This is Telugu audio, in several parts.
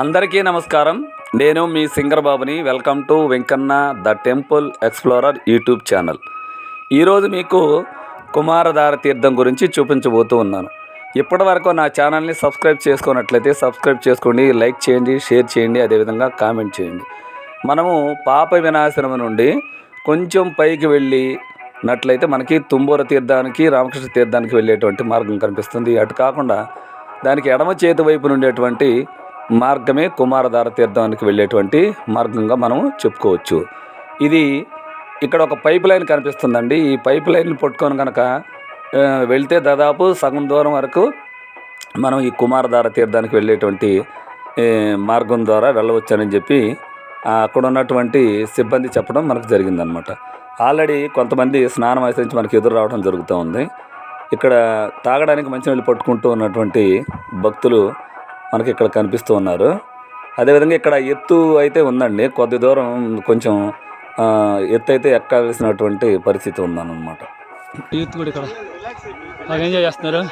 అందరికీ నమస్కారం. నేను మీ సింగర్ బాబుని welcome to Venkanna the temple explorer YouTube channel. ఈరోజు మీకు కుమారధార తీర్థం గురించి చూపించబోతూ ఉన్నాను. ఇప్పటి వరకు నా ఛానల్ని సబ్స్క్రైబ్ చేసుకున్నట్లయితే సబ్స్క్రైబ్ చేసుకోండి లైక్ చేయండి షేర్ చేయండి అదేవిధంగా కామెంట్ చేయండి. మనము పాప వినాశనం నుండి కొంచెం పైకి వెళ్ళి నట్లయితే మనకి తుంబూర తీర్థానికి రామకృష్ణ తీర్థానికి వెళ్ళేటువంటి మార్గం కనిపిస్తుంది. అటు కాకుండా దానికి ఎడమ చేతి వైపు నుండేటువంటి మార్గమే కుమారధార తీర్థానికి వెళ్ళేటువంటి మార్గంగా మనం చెప్పుకోవచ్చు. ఇది ఇక్కడ ఒక పైప్ లైన్ కనిపిస్తుందండి. ఈ పైప్ లైన్ పట్టుకొని కనుక వెళ్తే దాదాపు సగం దూరం వరకు మనం ఈ కుమారధార తీర్థానికి వెళ్ళేటువంటి మార్గం ద్వారా వెళ్ళవచ్చని చెప్పి అక్కడ ఉన్నటువంటి సిబ్బంది చెప్పడం మనకు జరిగిందనమాట. ఆల్రెడీ కొంతమంది స్నానం ఆచరించి మనకి ఎదురు రావడం జరుగుతూ ఉంది. ఇక్కడ తాగడానికి మంచినీళ్ళు పట్టుకుంటూ ఉన్నటువంటి భక్తులు మనకి ఇక్కడ కనిపిస్తూ ఉన్నారు. అదేవిధంగా ఇక్కడ ఎత్తు అయితే ఉందండి. కొద్ది దూరం కొంచెం ఎత్తు అయితే ఎక్కాల్సినటువంటి పరిస్థితి ఉందన్నమాట. యూత్ కూడా ఇక్కడ. బాగా ఎంజాయ్ చేస్తున్నారు.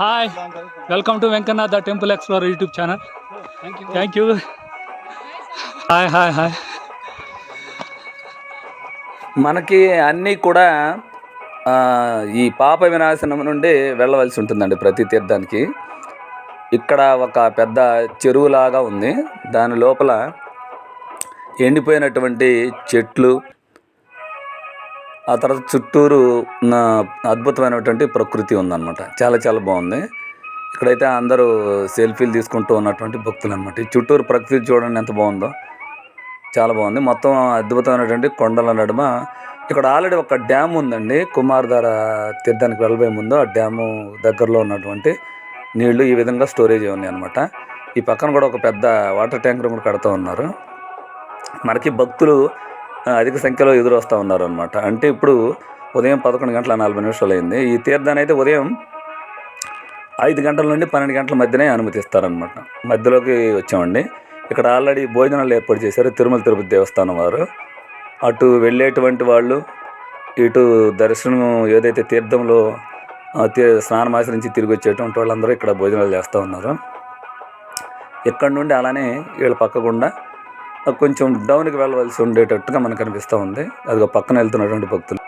Hi welcome to Venkanna the temple explore YouTube channel thank you hi hi hi మనకి అన్నీ కూడా ఈ పాప వినాశనం నుండి వెళ్ళవలసి ఉంటుందండి ప్రతి తీర్థానికి. ఇక్కడ ఒక పెద్ద చెరువులాగా ఉంది. దాని లోపల ఎండిపోయినటువంటి చెట్లు ఆ తర్వాత చుట్టూరు అద్భుతమైనటువంటి ప్రకృతి ఉందన్నమాట. చాలా చాలా బాగుంది. ఇక్కడైతే అందరూ సెల్ఫీలు తీసుకుంటూ ఉన్నటువంటి భక్తులు అనమాట ఈ చుట్టూరు ప్రకృతి చూడండి ఎంత బాగుందో. చాలా బాగుంది. మొత్తం అద్భుతమైనటువంటి కొండల నడుమ. ఇక్కడ ఆల్రెడీ ఒక డ్యామ్ ఉందండి. కుమార్ధార తీర్థానికి వెళ్ళబోయే ముందు ఆ డ్యాము దగ్గరలో ఉన్నటువంటి నీళ్ళు ఈ విధంగా స్టోరేజ్ ఉన్నాయి అనమాట ఈ పక్కన కూడా ఒక పెద్ద వాటర్ ట్యాంకర్ కూడా కడుతూ ఉన్నారు. మనకి భక్తులు అధిక సంఖ్యలో ఎదురొస్తూ ఉన్నారు అనమాట అంటే ఇప్పుడు ఉదయం పదకొండు గంటల నలభై నిమిషాలు అయింది. ఈ తీర్థాన్ని అయితే ఉదయం ఐదు గంటల నుండి పన్నెండు గంటల మధ్యనే అనుమతిస్తారనమాట మధ్యలోకి వచ్చామండి. ఇక్కడ ఆల్రెడీ భోజనాలు ఏర్పాటు చేశారు తిరుమల తిరుపతి దేవస్థానం వారు. అటు వెళ్ళేటువంటి వాళ్ళు ఇటు దర్శనం ఏదైతే తీర్థంలో స్నానం ఆచరించి తిరిగి వచ్చేటువంటి వాళ్ళందరూ ఇక్కడ భోజనాలు చేస్తూ ఉన్నారు. ఇక్కడ నుండి అలానే వీళ్ళ పక్కకుండా కొంచెం డౌన్కి వెళ్ళవలసి ఉండేటట్టుగా మనకు అనిపిస్తూ ఉంది. అది పక్కన వెళ్తున్నటువంటి భక్తులు.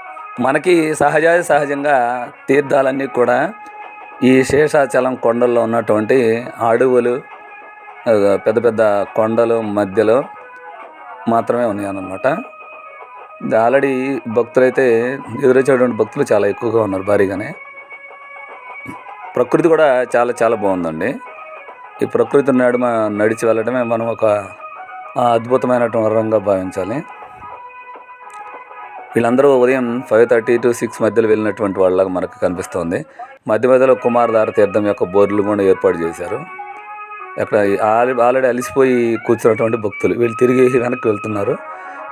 మనకి సహజ సహజంగా తీర్థాలన్నీ కూడా ఈ శేషాచలం కొండల్లో ఉన్నటువంటి అడవులు పెద్ద పెద్ద కొండలు మధ్యలో మాత్రమే ఉన్నాయన్నమాట. ఆల్రెడీ భక్తులైతే ఎదురొచ్చేటువంటి భక్తులు చాలా ఎక్కువగా ఉన్నారు భారీగానే. ప్రకృతి కూడా చాలా చాలా బాగుందండి. ఈ ప్రకృతి నడుమ నడిచి వెళ్ళడమే మనం ఒక అద్భుతమైనటువంటి వరంగా భావించాలి. వీళ్ళందరూ ఉదయం ఫైవ్ థర్టీ టు సిక్స్ మధ్యలో వెళ్ళినటువంటి వాళ్ళగా మనకు కనిపిస్తోంది. మధ్య మధ్యలో కుమారధార తీర్థం యొక్క బోర్డులు కూడా ఏర్పాటు చేశారు. అక్కడ ఆల్రెడీ ఆల్రెడీ అలిసిపోయి కూర్చున్నటువంటి భక్తులు వీళ్ళు తిరిగి వెనక్కి వెళ్తున్నారు.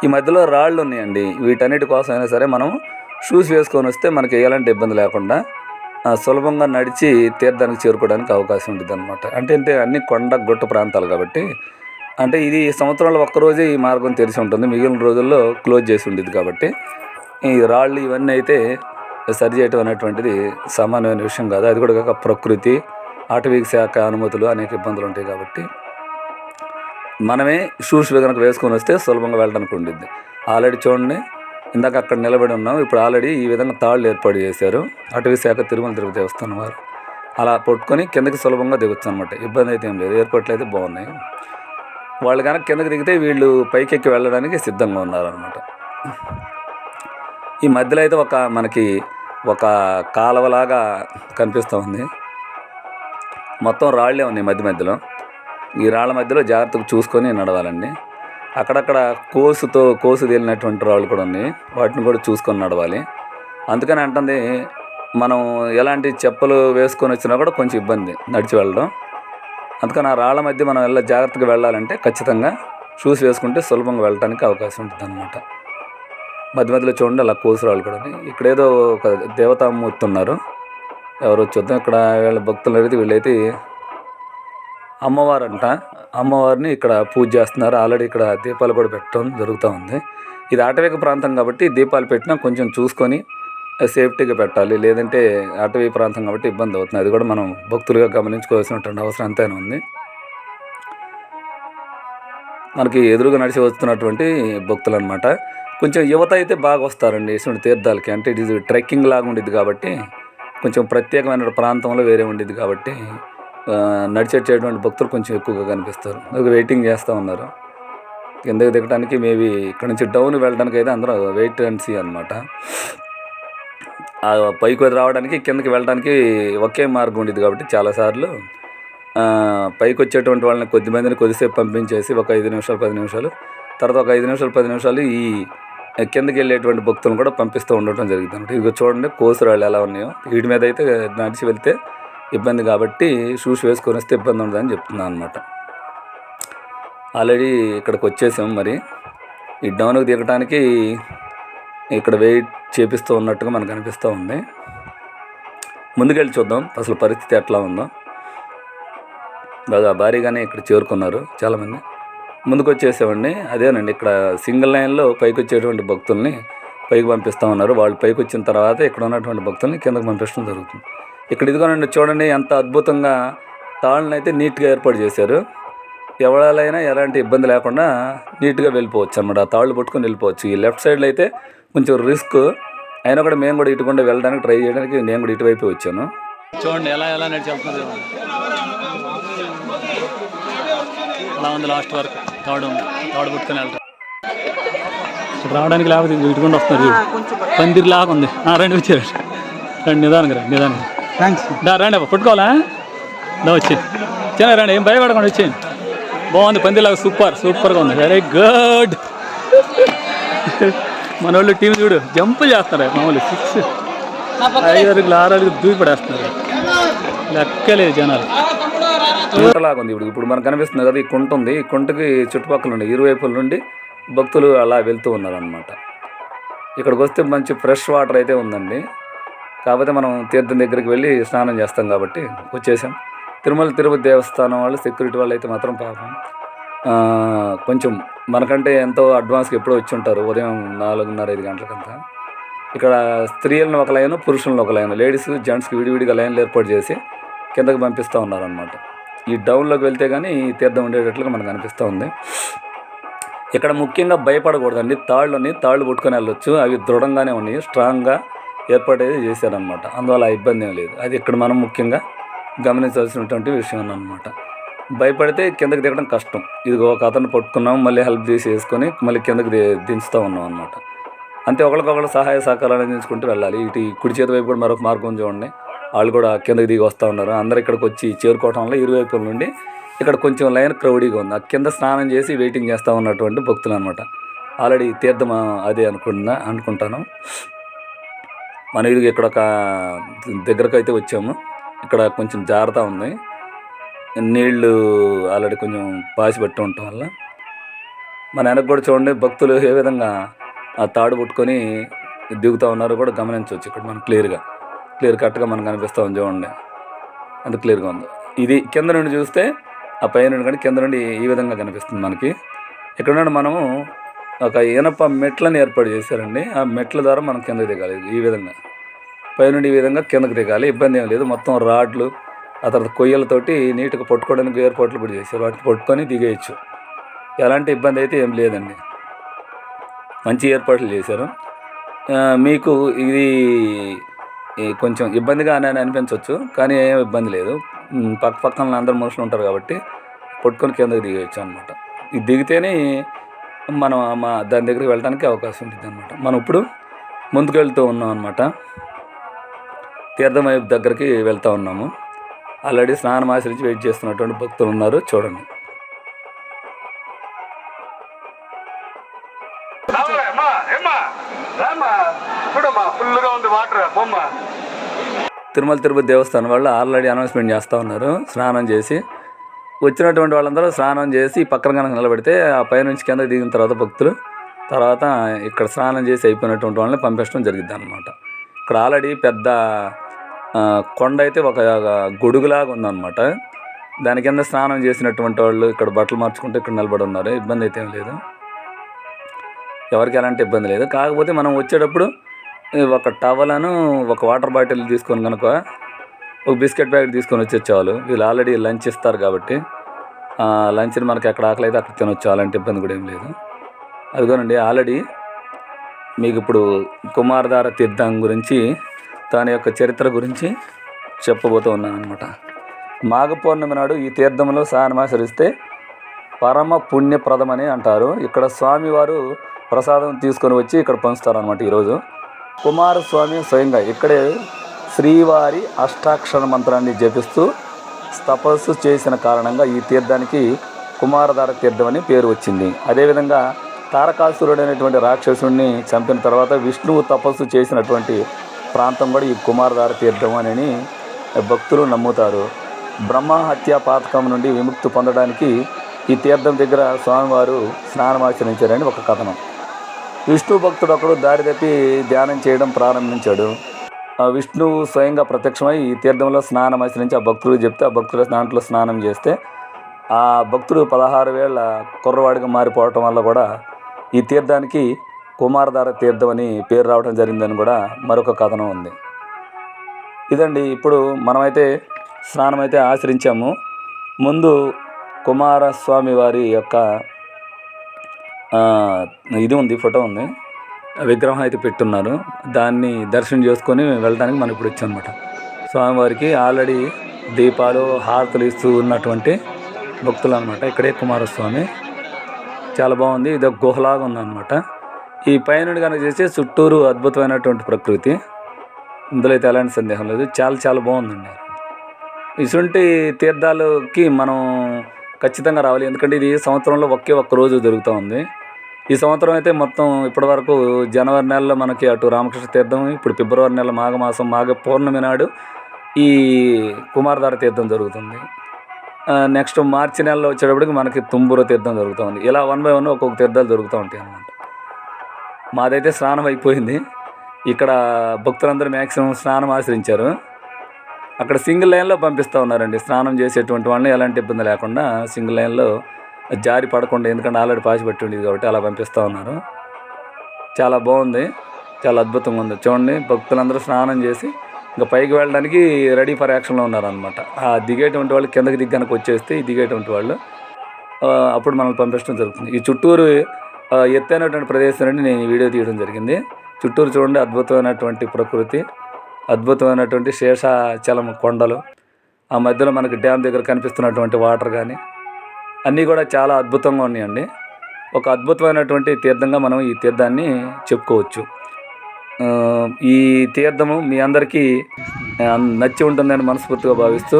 ఈ మధ్యలో రాళ్ళు ఉన్నాయండి. వీటన్నిటి కోసం అయినా సరే మనం షూస్ వేసుకొని వస్తే మనకి ఎలాంటి ఇబ్బంది లేకుండా సులభంగా నడిచి తీర్థానికి చేరుకోవడానికి అవకాశం ఉంటుంది అనమాట అంటే అంటే అన్ని కొండ గుట్ట ప్రాంతాలు కాబట్టి. అంటే ఇది సంవత్సరంలో ఒక్కరోజే ఈ మార్గం తెరిచి ఉంటుంది. మిగిలిన రోజుల్లో క్లోజ్ చేసి ఉండేది కాబట్టి. ఈ రాళ్ళు ఇవన్నీ అయితే సరి చేయటం అనేటువంటిది సామాన్యమైన విషయం కాదు. అది కూడా కాక ప్రకృతి అటవీ శాఖ అనుమతులు అనేక ఇబ్బందులు ఉంటాయి కాబట్టి. మనమే షూస్ కనుక వేసుకొని వస్తే సులభంగా వెళ్ళడానికి ఉండిద్ది. ఆల్రెడీ చూడండి ఇందాక అక్కడ నిలబడి ఉన్నాం. ఇప్పుడు ఆల్రెడీ ఈ విధంగా తాళ్ళు ఏర్పాటు చేశారు. అటవీ శాఖ తిరుమల తిరుపతి దేవస్థానం వారు. అలా పట్టుకొని కిందకి సులభంగా దిగొచ్చు అనమాట ఇబ్బంది అయితే ఏం లేదు. ఏర్పాట్లు అయితే బాగున్నాయి. వాళ్ళు కనుక కిందకి దిగితే వీళ్ళు పైకెక్కి వెళ్ళడానికి సిద్ధంగా ఉన్నారనమాట ఈ మధ్యలో అయితే ఒక మనకి ఒక కాలువలాగా కనిపిస్తూ ఉంది. మొత్తం రాళ్ళే ఉన్నాయి మధ్య మధ్యలో. ఈ రాళ్ళ మధ్యలో జాగ్రత్తగా చూసుకొని నడవాలండి. అక్కడక్కడ కోసుతో కోసు తేలినటువంటి రాళ్ళు కూడా ఉన్నాయి. వాటిని కూడా చూసుకొని నడవాలి. అందుకని అంటుంది మనం ఎలాంటి చెప్పులు వేసుకొని వచ్చినా కూడా కొంచెం ఇబ్బంది నడిచి వెళ్ళడం. అందుకని ఆ రాళ్ళ మధ్య మనం ఎలా జాగ్రత్తగా వెళ్ళాలంటే ఖచ్చితంగా షూస్ వేసుకుంటే సులభంగా వెళ్ళడానికి అవకాశం ఉంటుంది అనమాట మధ్య మధ్యలో చూడండి అలా కోసు రాళ్ళు కూడా ఉన్నాయి. ఇక్కడ ఏదో ఒక దేవతామూర్తి ఉన్నారు. ఎవరో చూద్దాం ఇక్కడ వీళ్ళ భక్తులు అడిగితే వీళ్ళైతే అమ్మవారంట. అమ్మవారిని ఇక్కడ పూజ చేస్తున్నారు. ఆల్రెడీ ఇక్కడ దీపాలు కూడా పెట్టడం జరుగుతూ ఉంది. ఇది అటవీక ప్రాంతం కాబట్టి దీపాలు పెట్టినా కొంచెం చూసుకొని సేఫ్టీగా పెట్టాలి. లేదంటే అటవీ ప్రాంతం కాబట్టి ఇబ్బంది అవుతుంది. అది కూడా మనం భక్తులుగా గమనించుకోవాల్సినటువంటి అవసరం అంతైనా ఉంది. మనకి ఎదురుగా నడిచి వస్తున్నటువంటి భక్తులు అనమాట కొంచెం యువత అయితే బాగా వస్తారండి ఇటువంటి తీర్థాలకి. అంటే ఇది ట్రెక్కింగ్ లాగా ఉండేది కాబట్టి కొంచెం ప్రత్యేకమైన ప్రాంతంలో వేరే ఉండేది కాబట్టి నడిచేటటువంటి భక్తులు కొంచెం ఎక్కువగా కనిపిస్తారు. వెయిటింగ్ చేస్తూ ఉన్నారు. కిందకి దిగడానికి మేబీ ఇక్కడ నుంచి డౌన్ వెళ్ళడానికి అయితే అందరూ వెయిట్ అండ్ సీ అనమాట పైకి రావడానికి కిందకి వెళ్ళడానికి ఒకే మార్గం ఉండేది కాబట్టి చాలాసార్లు పైకి వచ్చేటువంటి వాళ్ళని కొద్ది మందిని కొద్దిసేపు పంపించేసి ఒక ఐదు నిమిషాలు పది నిమిషాలు తర్వాత ఒక ఐదు నిమిషాలు పది నిమిషాలు ఈ కిందకి వెళ్ళేటువంటి భక్తులను కూడా పంపిస్తూ ఉండటం జరుగుతుంది అనమాట ఇదిగో చూడండి కోసురాళ్ళు ఎలా ఉన్నాయో. వీటి మీద అయితే నడిచి వెళ్తే ఇబ్బంది కాబట్టి షూస్ వేసుకొని వస్తే ఇబ్బంది ఉండదని చెప్తున్నాను అనమాట ఆల్రెడీ ఇక్కడికి వచ్చేసాము మరి. ఈ డౌన్కి దిగడానికి ఇక్కడ వెయిట్ చేపిస్తూ ఉన్నట్టుగా మనకు అనిపిస్తూ ఉంది. ముందుకెళ్ళి చూద్దాం అసలు పరిస్థితి ఎట్లా ఉందో. బాగా భారీగానే ఇక్కడ చేరుకున్నారు చాలామంది. ముందుకు వచ్చేసేవాడిని అదేనండి ఇక్కడ సింగిల్ లైన్లో పైకి వచ్చేటువంటి భక్తుల్ని పైకి పంపిస్తూ ఉన్నారు. వాళ్ళు పైకి వచ్చిన తర్వాత ఇక్కడ ఉన్నటువంటి భక్తుల్ని కిందకు పంపించడం జరుగుతుంది. ఇక్కడ ఇదిగోనండి చూడండి ఎంత అద్భుతంగా తాళ్ళని అయితే నీట్గా ఏర్పాటు చేశారు ఎవరైనా ఎలాంటి ఇబ్బంది లేకుండా నీట్గా వెళ్ళిపోవచ్చు అనమాట తాళ్ళు పట్టుకొని వెళ్ళిపోవచ్చు ఈ లెఫ్ట్ సైడ్లో అయితే కొంచెం రిస్క్ అయినా కూడా మేము కూడా ఇటుకుండా వెళ్ళడానికి ట్రై చేయడానికి నేను కూడా ఇటువైపు వచ్చాను చూడండి ఎలా ఎలా నడిచి వెళ్తున్నారు అలా ఉంది లాస్ట్ వరకు తాడు తాడు పట్టుకొని వెళ్తారు రావడానికి లేకపోతే ఇటుకుండా వస్తున్నారు చూడు పందిరి లాగా ఉంది ఆ, రండి వచ్చారు రండి నిదానంగా రండి నిదానంగా థ్యాంక్స్ దా రండి అబ్బా పట్టుకోవాలా దా వచ్చి. చిన్న రండి ఏం భయపడకుండా వచ్చేయండి బాగుంది పందిలాగా సూపర్ సూపర్గా ఉంది. వెరీ గుడ్ మన వాళ్ళు టీం చూడు జంప్ చేస్తారు మామూలు సిక్స్. ఐదారు ఆరు దూకి పడేస్తున్నారు లెక్కలేదు జనాలు. కుంటలాగా ఉంది ఇప్పుడు ఇప్పుడు మనకు కనిపిస్తుంది కదా ఈ కుంట ఉంది. ఈ కుంటకి చుట్టుపక్కల ఉండే ఇరువైపుల నుండి భక్తులు అలా వెళ్తూ ఉన్నారనమాట ఇక్కడికి వస్తే మంచి ఫ్రెష్ వాటర్ అయితే ఉందండి. కాకపోతే మనం తీర్థం దగ్గరికి వెళ్ళి స్నానం చేస్తాం కాబట్టి వచ్చేసాం. తిరుమల తిరుపతి దేవస్థానం వాళ్ళు సెక్యూరిటీ వాళ్ళు అయితే మాత్రం పాపం కొంచెం మనకంటే ఎంతో అడ్వాన్స్గా ఎప్పుడో వచ్చి ఉంటారు ఉదయం నాలుగున్నర ఐదు గంటలకంతా. ఇక్కడ స్త్రీలను ఒక లైన్ పురుషులను ఒక లైన్ లేడీస్ జెంట్స్కి విడివిడిగా లైన్లు ఏర్పాటు చేసి కిందకి పంపిస్తూ ఉన్నారనమాట ఈ డౌన్లోకి వెళ్తే కానీ ఈ తీర్థం ఉండేటట్లుగా మనకు అనిపిస్తూ ఉంది. ఇక్కడ ముఖ్యంగా భయపడకూడదండి తాళ్ళని తాళ్ళు పట్టుకొని వెళ్ళొచ్చు అవి దృఢంగానే ఉన్నాయి స్ట్రాంగ్గా ఏర్పాటైతే చేశారనమాట అందువల్ల ఆ ఇబ్బంది ఏం లేదు. అది ఇక్కడ మనం ముఖ్యంగా గమనించాల్సినటువంటి విషయం అనమాట భయపడితే కిందకి దిగడం కష్టం. ఇది ఒక అతను పట్టుకున్నాం మళ్ళీ హెల్ప్ చేసి వేసుకొని మళ్ళీ కిందకి దించుతూ ఉన్నాం అనమాట అంతే ఒకరికొకరు సహాయ సహకారాలు అందించుకుంటూ వెళ్ళాలి. ఇటు ఈ కుడి చేతి వైపు కూడా మరొక మార్గం చూడండి. వాళ్ళు కూడా కిందకి దిగి వస్తూ ఉన్నారు. అందరు ఇక్కడికి వచ్చి చేరుకోవటం వల్ల ఇరువైపుల నుండి ఇక్కడ కొంచెం లైన్ క్రౌడీగా ఉంది. ఆ కింద స్నానం చేసి వెయిటింగ్ చేస్తూ ఉన్నటువంటి భక్తులు అనమాట ఆల్రెడీ తీర్థం అదే అనుకుంటున్నా అనుకుంటాను. మన ఇది ఇక్కడ ఒక దగ్గరకు అయితే వచ్చాము. ఇక్కడ కొంచెం జాగ్రత్త ఉంది. నీళ్ళు ఆల్రెడీ కొంచెం పాసి పెట్టి ఉండటం వల్ల. మన వెనక కూడా చూడండి భక్తులు ఏ విధంగా ఆ తాడు పుట్టుకొని దిగుతూ ఉన్నారో కూడా గమనించవచ్చు. ఇక్కడ మనం క్లియర్గా క్లియర్ కట్గా మనకు కనిపిస్తూ ఉంది చూడండి. అంత క్లియర్గా ఉంది. ఇది కింద నుండి చూస్తే ఆ పైన నుండి కానీ కింద నుండి ఈ విధంగా కనిపిస్తుంది మనకి. ఇక్కడ నుండి మనము ఒక ఇనప మెట్లను ఏర్పాటు చేశారండి. ఆ మెట్ల ద్వారా మనం కిందకి దిగాలి. ఈ విధంగా. పైనుండి ఈ విధంగా కిందకి దిగాలి. ఇబ్బంది ఏం లేదు. మొత్తం రాడ్లు ఆ తర్వాత కొయ్యలతోటి నీట్గా పట్టుకోవడానికి ఏర్పాట్లు కూడా చేశారు. వాటిని పట్టుకొని దిగేయచ్చు. ఎలాంటి ఇబ్బంది అయితే ఏం లేదండి. మంచి ఏర్పాట్లు చేశారు. మీకు ఇది కొంచెం ఇబ్బందిగా అని అనిపించవచ్చు కానీ ఏం ఇబ్బంది లేదు. పక్క పక్కన అందరు మనుషులు ఉంటారు కాబట్టి పట్టుకొని కిందకి దిగేయచ్చు అనమాట ఇది దిగితేనే మనం మా దాని దగ్గరికి వెళ్ళడానికి అవకాశం ఉంటుంది అనమాట మనం ఇప్పుడు ముందుకు వెళ్తూ ఉన్నాం అనమాట తీర్థం వైపు దగ్గరికి వెళ్తూ ఉన్నాము. ఆల్రెడీ స్నానం ఆచరించి వెయిట్ చేస్తున్నటువంటి భక్తులు ఉన్నారు. చూడండి. తిరుమల తిరుపతి దేవస్థానం వాళ్ళు ఆల్రెడీ అనౌన్స్మెంట్ చేస్తూ ఉన్నారు. స్నానం చేసి వచ్చినటువంటి వాళ్ళందరూ స్నానం చేసి పక్కన కనుక నిలబెడితే ఆ పైనుంచి కింద దిగిన తర్వాత భక్తులు తర్వాత ఇక్కడ స్నానం చేసి అయిపోయినటువంటి వాళ్ళని పంపించడం జరిగింది అనమాట ఇక్కడ ఆల్రెడీ పెద్ద కొండ అయితే ఒక గొడుగులాగా ఉందన్నమాట. దాని కింద స్నానం చేసినటువంటి వాళ్ళు ఇక్కడ బట్టలు మార్చుకుంటూ ఇక్కడ నిలబడి ఉన్నారు. ఇబ్బంది అయితే ఏం లేదు. ఎవరికి ఎలాంటి ఇబ్బంది లేదు. కాకపోతే మనం వచ్చేటప్పుడు ఒక టవలను ఒక వాటర్ బాటిల్ తీసుకొని కనుక ఒక బిస్కెట్ ప్యాకెట్ తీసుకొని వచ్చే చాలు. వీళ్ళు ఆల్రెడీ లంచ్ ఇస్తారు కాబట్టి లంచ్ని మనకి ఎక్కడ ఆకలి అయితే అక్కడ తినొచ్చు అలాంటి ఇబ్బంది కూడా ఏం లేదు. అదిగోనండి ఆల్రెడీ మీకు ఇప్పుడు కుమారధార తీర్థం గురించి దాని యొక్క చరిత్ర గురించి చెప్పబోతూ ఉన్నాను అనమాట మాఘ పౌర్ణమి నాడు ఈ తీర్థంలో స్నానమాచరిస్తే పరమ పుణ్యప్రదమని అంటారు. ఇక్కడ స్వామివారు ప్రసాదం తీసుకొని వచ్చి ఇక్కడ పంచుతారు అనమాట ఈరోజు. కుమారస్వామి స్వయంగా ఇక్కడే శ్రీవారి అష్టాక్షర మంత్రాన్ని జపిస్తూ తపస్సు చేసిన కారణంగా ఈ తీర్థానికి కుమారధార తీర్థం అని పేరు వచ్చింది. అదేవిధంగా తారకాసురుడు అనేటువంటి రాక్షసుడిని చంపిన తర్వాత విష్ణువు తపస్సు చేసినటువంటి ప్రాంతం కూడా ఈ కుమారధార తీర్థం అని భక్తులు నమ్ముతారు. బ్రహ్మ హత్య పాతకం నుండి విముక్తి పొందడానికి ఈ తీర్థం దగ్గర స్వామివారు స్నానమాచరించారని ఒక కథనం. విష్ణు భక్తుడు ఒకడు దారి తప్పి ధ్యానం చేయడం ప్రారంభించాడు. విష్ణువు స్వయంగా ప్రత్యక్షమై ఈ తీర్థంలో స్నానం ఆచరించి ఆ భక్తుడు చెప్తే ఆ భక్తుడు దాంట్లో స్నానం చేస్తే ఆ భక్తుడు పదహారు వేల కుర్రవాడిగా మారిపోవటం వల్ల కూడా ఈ తీర్థానికి కుమారధార తీర్థం అని పేరు రావడం జరిగిందని కూడా మరొక కథనం ఉంది. ఇదండి ఇప్పుడు మనమైతే స్నానం అయితే ఆచరించాము. ముందు కుమారస్వామి వారి యొక్క ఇది ఉంది ఫోటో ఉంది. విగ్రహం అయితే పెట్టున్నారు. దాన్ని దర్శనం చేసుకొని వెళ్ళడానికి మనం ఇప్పుడు వచ్చాం అనమాట స్వామివారికి ఆల్రెడీ దీపాలు హారతులు ఇస్తూ ఉన్నటువంటి భక్తులు అనమాట ఇక్కడే కుమారస్వామి. చాలా బాగుంది. ఇది ఒక గుహలాగా ఉందన్నమాట. ఈ పైనుండి కనుక చేస్తే చుట్టూరు అద్భుతమైనటువంటి ప్రకృతి. ఇందులో అయితే ఎలాంటి సందేహం లేదు. చాలా చాలా బాగుందండి. ఇటువంటి తీర్థాలకి మనం ఖచ్చితంగా రావాలి. ఎందుకంటే ఇది సంవత్సరంలో ఒకే ఒక్క రోజు దొరుకుతూ ఉంది. ఈ సంవత్సరం అయితే మొత్తం ఇప్పటివరకు జనవరి నెలలో మనకి అటు రామకృష్ణ తీర్థం ఇప్పుడు ఫిబ్రవరి నెల మాఘమాసం మాఘ పౌర్ణమి నాడు ఈ కుమారధార తీర్థం జరుగుతుంది. నెక్స్ట్ మార్చి నెలలో వచ్చేటప్పటికి మనకి తుంబుర తీర్థం జరుగుతుంది. ఇలా వన్ బై వన్ ఒక్కొక్క తీర్థాలు జరుగుతూ ఉంటాయి అన్నమాట. మాదైతే స్నానం అయిపోయింది. ఇక్కడ భక్తులందరూ మ్యాక్సిమం స్నానం ఆశ్రయించారు అక్కడ సింగిల్ లైన్లో పంపిస్తూ ఉన్నారండి. స్నానం చేసేటువంటి వాళ్ళని ఎలాంటి ఇబ్బంది లేకుండా సింగిల్ లైన్లో జారి పడకుండా ఎందుకంటే ఆల్రెడీ పాసి పెట్టి ఉండేది కాబట్టి అలా పంపిస్తూ ఉన్నారు. చాలా బాగుంది. చాలా అద్భుతంగా ఉంది. చూడండి భక్తులందరూ స్నానం చేసి ఇంకా పైకి వెళ్ళడానికి రెడీ ఫర్ యాక్షన్లో ఉన్నారనమాట ఆ దిగేటువంటి వాళ్ళు కిందకి దిగ్గానికి వచ్చేస్తే ఈ దిగేటువంటి వాళ్ళు అప్పుడు మనల్ని పంపించడం జరుగుతుంది. ఈ చుట్టూరు ఎత్తైనటువంటి ప్రదేశం నుండి నేను ఈ వీడియో తీయడం జరిగింది. చుట్టూరు చూడండి అద్భుతమైనటువంటి ప్రకృతి అద్భుతమైనటువంటి శేషాచలం కొండలు. ఆ మధ్యలో మనకి డ్యామ్ దగ్గర కనిపిస్తున్నటువంటి వాటర్ కానీ అన్నీ కూడా చాలా అద్భుతంగా ఉన్నాయండి. ఒక అద్భుతమైనటువంటి తీర్థంగా మనం ఈ తీర్థాన్ని చెప్పుకోవచ్చు. ఈ తీర్థము మీ అందరికీ నచ్చి ఉంటుందని మనస్ఫూర్తిగా భావిస్తూ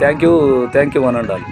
thank you thank you one and all